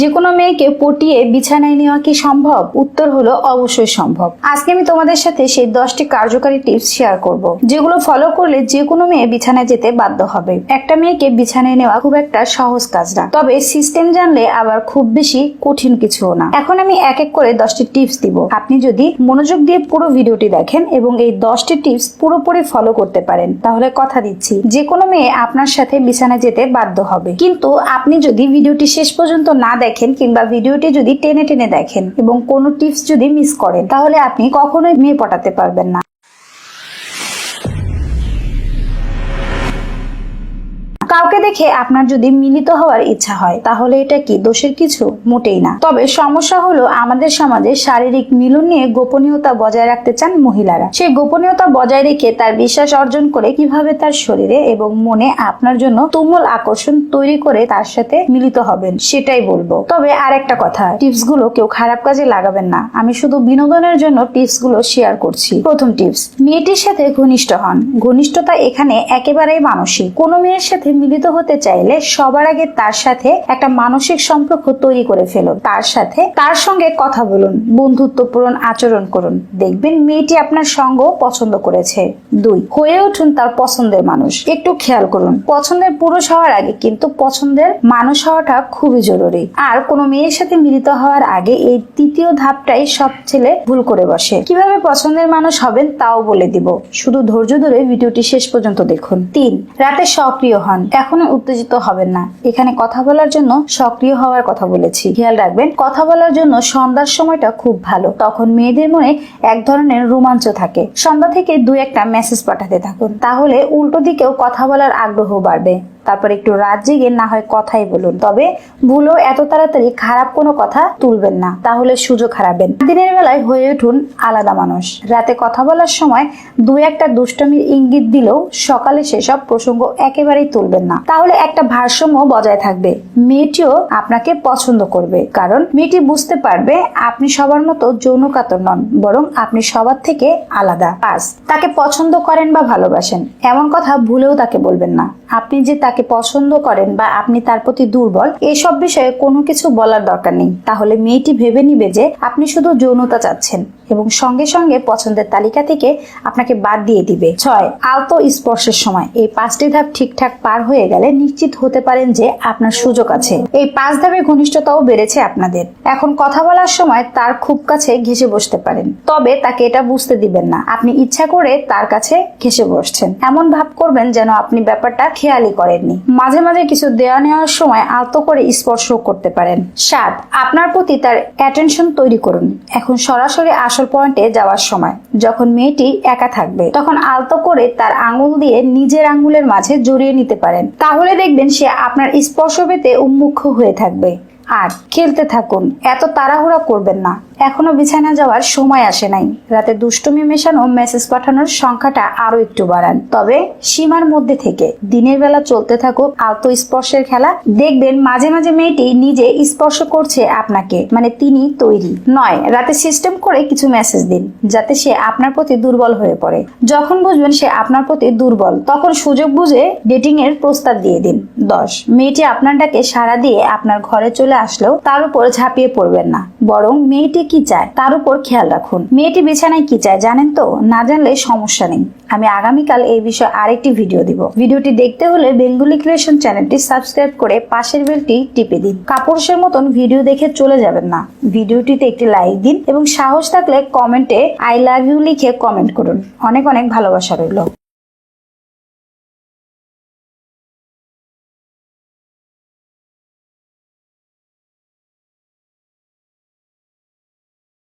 যে কোনো মেয়েকে পটিয়ে বিছানায় নেওয়া কি সম্ভব? উত্তর হলো, অবশ্যই সম্ভব। আজকে আমি তোমাদের সাথে সেই দশটি কার্যকারী টিপস শেয়ার করব, যেগুলো ফলো করলে যে কোনো মেয়ে বিছানায় যেতে বাধ্য হবে। একটা মেয়েকে বিছানায় নেওয়া খুব একটা সহজ কাজ না, তবে সিস্টেম জানলে আবার খুব বেশি কঠিন কিছুও না। এখন আমি এক এক করে দশটি টিপস দিব। আপনি যদি মনোযোগ দিয়ে পুরো ভিডিওটি দেখেন এবং এই দশটি টিপস পুরোপুরি ফলো করতে পারেন, তাহলে কথা দিচ্ছি যে কোনো মেয়ে আপনার সাথে বিছানায় যেতে বাধ্য হবে। কিন্তু আপনি যদি ভিডিওটি শেষ পর্যন্ত না দেখেন কিংবা ভিডিওটি যদি টেনে টেনে দেখেন এবং কোনো টিপস যদি মিস করেন, তাহলে আপনি কখনোই মেয়ে পটাতে পারবেন না। কাউকে দেখে আপনার যদি মিলিত হওয়ার ইচ্ছা হয়, তাহলে এটা কি দোষের কিছু? মোটেই না। তবে সমস্যা হলো আমাদের সমাজে শারীরিক মিলন নিয়ে গোপনীয়তা বজায় রাখতে চান মহিলারা। সেই গোপনীয়তা বজায় রেখে তার বিশ্বাস অর্জন করে কীভাবে তার শরীরে এবং মনে আপনার জন্য তুমুল আকর্ষণ তৈরি করে তার সাথে মিলিত হবেন, সেটাই বলব। তবে আর একটা কথা টিপসগুলো কেউ খারাপ কাজে লাগাবেন না। আমি শুধু বিনোদনের জন্য টিপসগুলো শেয়ার করছি। প্রথম টিপস, মেয়েটির সাথে ঘনিষ্ঠ হন। ঘনিষ্ঠতা এখানে একেবারেই মানসিক। কোনো মেয়ের সাথে মিলিত হতে চাইলে সবার আগে তার সাথে একটা মানসিক সম্পর্ক তৈরি করে ফেলুন। তার সাথে তার সঙ্গে কথা বলুন, বন্ধুত্বপূর্ণ আচরণ করুন। দেখবেন মেয়েটি আপনার সঙ্গ পছন্দ করেছে। দুই, হয়ে উঠুন তার পছন্দের মানুষ। একটু খেয়াল করুন, পছন্দের পুরুষ হওয়ার আগে কিন্তু পছন্দের মানুষ হওয়াটা খুবই জরুরি। আর কোনো মেয়ের সাথে মিলিত হওয়ার আগে এই তৃতীয় ধাপটাই সব ছেলে ভুল করে বসে। কীভাবে পছন্দের মানুষ হবেন তাও বলে দিব। শুধু ধৈর্য ধরে ভিডিওটি শেষ পর্যন্ত দেখুন। তিন, রাতে সক্রিয় হন। এখনও উত্তেজিত হবেন না। এখানে কথা বলার জন্য সক্রিয় হওয়ার কথা বলেছি। খেয়াল রাখবেন, কথা বলার জন্য সন্ধ্যার সময়টা খুব ভালো। তখন মেয়েদের মনে এক ধরনের রোমাঞ্চ থাকে। সন্ধ্যা থেকে দু একটা মেসেজ পাঠাতে থাকুন। তাহলে উল্টো দিকেও কথা বলার আগ্রহ বাড়বে। তারপর একটু রাত জেগে না হয় কথাই বলুন। তবে ভুলেও এত তাড়াতাড়ি খারাপ কোনো কথা তুলবেন না, তাহলে সুযোগ হারাবেন। দিনের বেলায় হয়ে উঠুন আলাদা মানুষ। রাতে কথা বলার সময় দু একটা দুষ্টমির ইঙ্গিত দিলেও সকালে সেসব প্রসঙ্গ একেবারেই তুলবেন না। তাহলে একটা ভারসাম্য বজায় থাকবে। মেয়েটিও আপনাকে পছন্দ করবে। কারণ মেয়েটি বুঝতে পারবে আপনি সবার মতো যৌন কাতর নন, বরং আপনি সবার থেকে আলাদা। পাঁচ তাকে পছন্দ করেন বা ভালোবাসেন, এমন কথা ভুলেও তাকে বলবেন না। আপনি যে তাকে পছন্দ করেন বা আপনি তার প্রতি দুর্বল, এসব বিষয়ে কোনো কিছু বলার দরকার নেই। তাহলে মেয়েটি ভেবে নিবে যে আপনি শুধু যৌনতা চাচ্ছেন। এবং সঙ্গে সঙ্গে পছন্দের তালিকা থেকে আপনাকে বাদ দিয়ে দিবে। ছয়, আলতো স্পর্শের সময়। এই পাঁচটি ধাপ ঠিকঠাক পার হয়ে গেলে নিশ্চিত হতে পারেন যে আপনার সুযোগ আছে। এই পাঁচ ধাপের ঘনিষ্ঠতাও বেড়েছে আপনাদের। এখন কথা বলার সময় তার খুব কাছে ঘেসে বসতে পারেন। তবে তাকে এটা বুঝতে দিবেন না। আপনি ইচ্ছা করে তার কাছে ঘেসে বসছেন। এমন ভাব করবেন যেন আপনি ব্যাপারটা খেয়ালই করেননি। মাঝে মাঝে কিছু দেওয়া নেওয়ার সময় আলতো করে স্পর্শ করতে পারেন। সাত, আপনার প্রতি তার অ্যাটেনশন তৈরি করুন। এখন সরাসরি আসল পয়েন্টে যাওয়ার সময়, যখন মেয়েটি একা থাকবে, তখন আলতো করে তার আঙুল দিয়ে নিজের আঙুলের মাঝে জড়িয়ে নিতে পারেন। তাহলে দেখবেন সে আপনার স্পর্শ পেতে উন্মুখ হয়ে থাকবে। আর খেলতে থাকুন, এত তাড়াহুড়া করবেন না। এখনও বিছানা যাওয়ার সময় আসে নাই। রাতে দুষ্টমি মেশানো মেসেজ পাঠানোর সংখ্যাটা আরও একটু বাড়ান। তবে সীমার মধ্যে থেকে দিনের বেলা চলতে থাকুক আলতো স্পর্শের খেলা, দেখবেন মাঝে মাঝে মেয়েটি নিজে স্পর্শ করছে আপনাকে মানে তিনি তৈরি। নয়, রাতে সিস্টেম করে কিছু মেসেজ দিন, যাতে সে আপনার প্রতি দুর্বল হয়ে পড়ে। যখন বুঝবেন সে আপনার প্রতি দুর্বল, তখন সুযোগ বুঝে ডেটিং এর প্রস্তাব দিয়ে দিন। দশ, মেয়েটি আপনার ডাকে সাড়া দিয়ে আপনার ঘরে চলে আসলেও তার উপর ঝাঁপিয়ে পড়বেন না। বরং মেয়েটি কি চায় তার উপর খেয়াল রাখুন। মেয়েটি বিছানায় কি চায় জানেন তো? না জানলে সমস্যা নেই। আমি আগামীকাল এই বিষয়ে আরেকটি ভিডিও দিব। ভিডিওটি দেখতে হলে বেঙ্গলি ক্রিয়েশন চ্যানেলটি সাবস্ক্রাইব করে পাশের বেলটি টিপে দিন। কাপুরুষের মতন ভিডিও দেখে চলে যাবেন না। ভিডিওটিতে একটি লাইক দিন এবং সাহস থাকলে কমেন্টে আই লাভ ইউ লিখে কমেন্ট করুন। অনেক অনেক ভালোবাসা রইল।